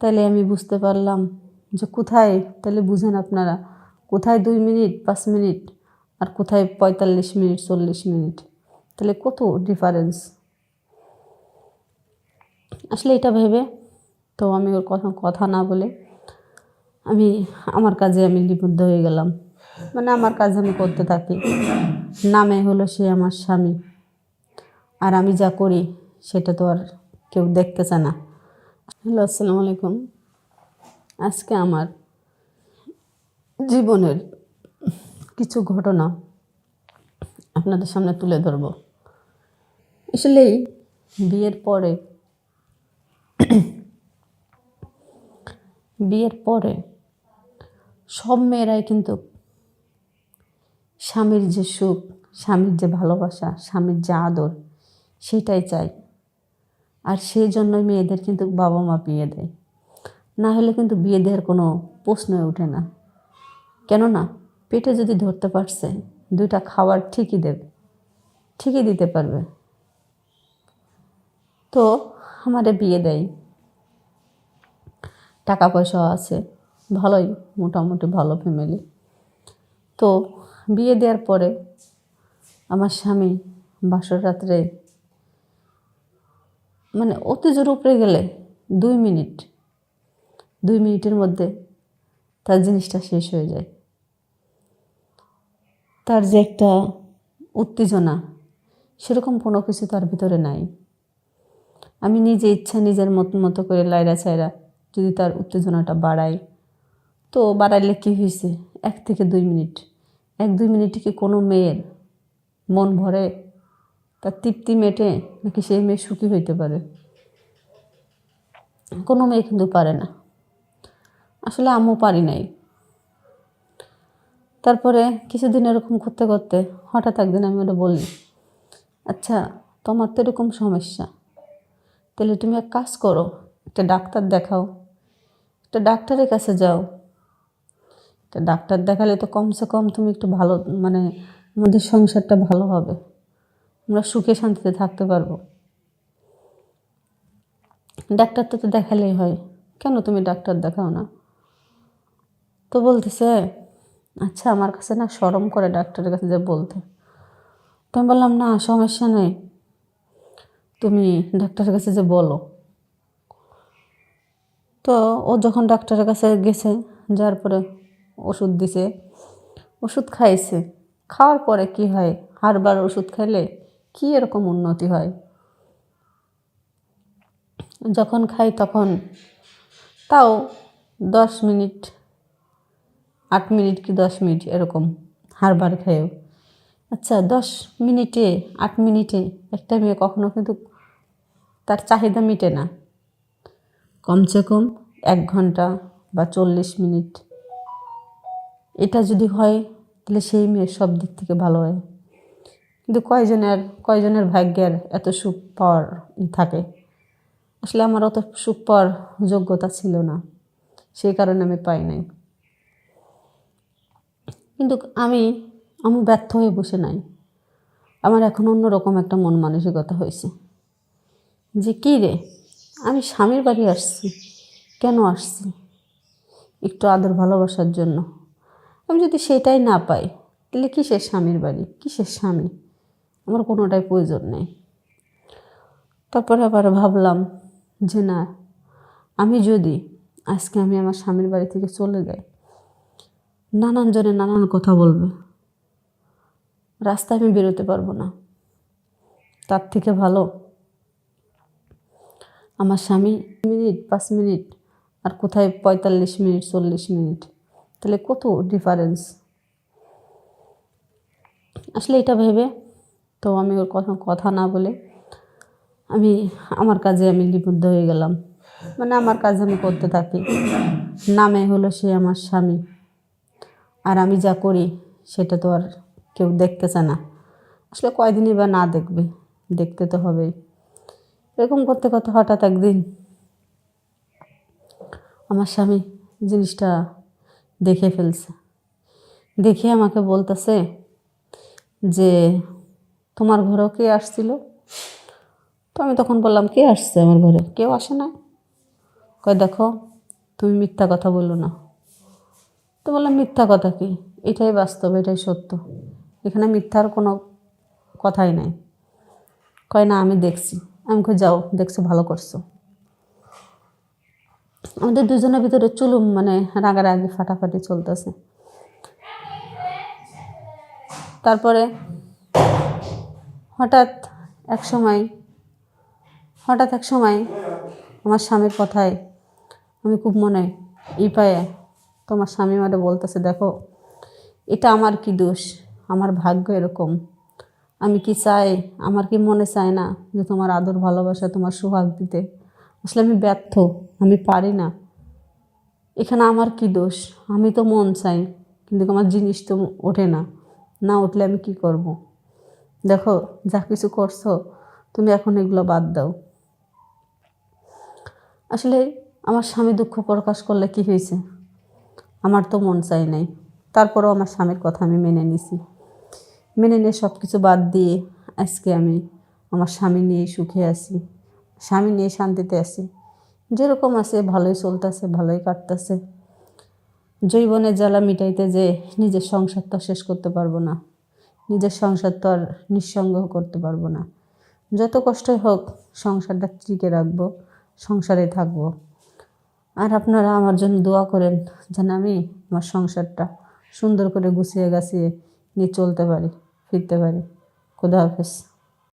তাহলে আমি বুঝতে পারলাম যে কোথায় তাহলে বুঝেন আপনারা, কোথায় দুই মিনিট, পাঁচ মিনিট, আর কোথায় পঁয়তাল্লিশ মিনিট, চল্লিশ মিনিট? তাহলে কত ডিফারেন্স আসলে এটা ভেবে তো আমি ওর কথা কথা না বলে আমি, আমার কাজে আমি লিপিবদ্ধ হয়ে গেলাম। মানে আমার কাজ আমি করতে থাকি। নামে হলো সে আমার স্বামী। আর আমি যা করি, সেটা তো আর কেউ দেখতে চায় না। হ্যালো, আসসালামু আলাইকুম। আজকে আমার জীবনের কিছু ঘটনা আপনাদের সামনে তুলে ধরব। আসলেই বিয়ের পরে বিয়ের পরে সব মেয়েরাই কিন্তু স্বামীর যে সুখ, স্বামীর যে ভালোবাসা, স্বামীর যে আদর, সেটাই চাই আর সেই জন্যই মেয়েদের কিন্তু বাবা মা বিয়ে দেয়। না হলে কিন্তু বিয়ে দেওয়ার কোনো প্রশ্নই ওঠে না। কেননা, পেটে যদি ধরতে পারছে, দুইটা খাবার ঠিকই দেবে, ঠিকই দিতে পারবে। তো আমারে বিয়ে দেয়। টাকা পয়সা আছে, ভালোই, মোটামুটি ভালো ফ্যামিলি তো বিয়ে দেওয়ার পরে আমার স্বামী বাসর রাত্রে মানে অতি জোর উপরে গেলে দুই মিনিট, দুই মিনিটের মধ্যে তার জিনিসটা শেষ হয়ে যায়। তার যে একটা উত্তেজনা, সেরকম কোনো কিছু তার ভিতরে নাই। আমি নিজে ইচ্ছা নিজের মতো মতো করে লাইরা চাইরা যদি তার উত্তেজনাটা বাড়াই, তো বাড়াইলে কী হয়েছে এক থেকে দুই মিনিট। এক দুই মিনিটে কি কোনো মেয়ের মন ভরে তার তৃপ্তি মেটে নাকি সেই মেয়ে সুখী হইতে পারে? কোনো মেয়ে কিন্তু পারে না। আসলে আমিও পারি নাই। তারপরে কিছুদিন এরকম করতে করতে হঠাৎ একদিন আমি ওটা বলি আচ্ছা তোমার তো এরকম সমস্যা। তাহলে তুমি এক কাজ করো, একটা ডাক্তার দেখাও। একটা ডাক্তারের কাছে যাও। একটা ডাক্তার দেখালে তো কমসে কম তুমি একটু ভালো মানে আমাদের সংসারটা ভালো হবে। আমরা সুখে শান্তিতে থাকতে পারব। ডাক্তার তো তো দেখালেই হয়। কেন তুমি ডাক্তার দেখাও না? তো বলতেছে আচ্ছা আমার কাছে না সরম করে ডাক্তারের কাছে যে বলতে। তো আমি বললাম, না, সমস্যা নেই। তুমি ডাক্তারের কাছে যে বলো। তো ও যখন ডাক্তারের কাছে গেছে যার পরে ওষুধ দিছে, ওষুধ খাইছে। খাওয়ার পরে কি হয়? হারবার ওষুধ খাইলে কি এরকম উন্নতি হয়? যখন খাই তখন তাও দশ মিনিট, আট মিনিট কি দশ মিনিট এরকম হারবার খায়ও। আচ্ছা দশ মিনিটে, আট মিনিটে একটা মেয়ে কখনো কিন্তু তার চাহিদা মিটে না। কমসে কম এক ঘণ্টা বা চল্লিশ মিনিট। এটা যদি হয়, তাহলে সেই মেয়ের সব দিক থেকে ভালো হয়। কিন্তু কয়জনের কয়জনের ভাগ্যের এত সুখ থাকে? আসলে আমার অত সুখ যোগ্যতা ছিল না। সেই কারণে আমি পাই নাই। কিন্তু আমি আমি ব্যর্থ হয়ে বসে নাই। আমার এখন অন্যরকম একটা মন মানসিকতা হয়েছে। যে কী রে? আমি স্বামীর বাড়ি আসছি। কেন আসছি? একটু আদর ভালোবাসার জন্য। আমি যদি সেটাই না পাই, তাহলে কিসের স্বামীর বাড়ি? কিসের স্বামী? আমার কোনোটাই প্রয়োজন নেই। তারপরে আবার ভাবলাম যে না, আমি যদি আজকে আমি আমার স্বামীর বাড়ি থেকে চলে যাই, নানান জনে নানান কথা বলবে। রাস্তায় আমি বেরোতে পারব না। তার থেকে ভালো আমার স্বামী মিনিট, পাঁচ মিনিট আর কোথায় পঁয়তাল্লিশ মিনিট, চল্লিশ মিনিট? তাহলে কত ডিফারেন্স আসলে এটা ভেবে তো আমি ওর কথা কথা না বলে আমি, আমার কাজে আমি লিপিবদ্ধ হয়ে গেলাম। মানে আমার কাজ আমি করতে থাকি। নামে হলো সে আমার স্বামী। আর আমি যা করি সেটা তো আর কেউ দেখতে চায় না। আসলে কয়দিনই বা না দেখবে, দেখতে তো হবেই। এরকম করতে করতে হঠাৎ একদিন আমার স্বামী জিনিসটা দেখে ফেলছে। দেখে আমাকে বলতেছে যে তোমার ঘরেও কে আসছিল? তো আমি তখন বললাম, কে আসছে আমার ঘরে? কেউ আসে না কয় দেখো, তুমি মিথ্যা কথা বলল না। তো বললাম, মিথ্যা কথা কি? এটাই বাস্তব, এটাই সত্য। এখানে মিথ্যার কোনো কথাই নাই। কয় না, আমি দেখছি। আমি কই, যাও, দেখছ, ভালো করছ। আমাদের দুজনের ভিতরে চুলুম মানে রাগারাগি ফাটাফাটি চলতেছে। তারপরে হঠাৎ এক সময়, হঠাৎ এক সময় আমার স্বামীর কথায় আমি খুব মনে ই পায়ে তোমার স্বামী আমারে বলতেছে, দেখো, এটা আমার কি দোষ? আমার ভাগ্য এরকম। আমি কি চাই? আমার কি মনে চায় না যে তোমার আদর, ভালোবাসা, তোমার সুহাগ দিতে? আসলে আমি ব্যর্থ, আমি পারি না। এখানে আমার কি দোষ? আমি তো মন চাই, কিন্তু আমার জিনিস তো ওঠে না। না উঠলে আমি কি করব। দেখো, যা কিছু করছ, তুমি এখন এগুলো বাদ দাও। আসলে আমার স্বামী দুঃখ প্রকাশ করলে কি হয়েছে? আমার তো মন চাই নাই। তারপরেও আমার স্বামীর কথা আমি মেনে নিছি। মেনে নিয়ে সব কিছু বাদ দিয়ে আজকে আমি আমার স্বামী নিয়ে সুখে আছি। স্বামী নিয়ে শান্তিতে আছি। যেরকম আছে, ভালোই চলতেছে, ভালোই কাটতেছে। জৈবনের জ্বালা মিটাইতে যে নিজের সংসারটা শেষ করতে পারব না। নিজের সংসার তো আর নিঃসঙ্গ করতে পারব না। যত কষ্টই হোক, সংসারটা টিকে রাখব, সংসারে থাকব। আর আপনারা আমার জন্য দোয়া করেন যেন আমি আমার সংসারটা সুন্দর করে গুছিয়ে গাছিয়ে নিয়ে চলতে পারি, ফিরতে পারি। খুদা হাফেজ।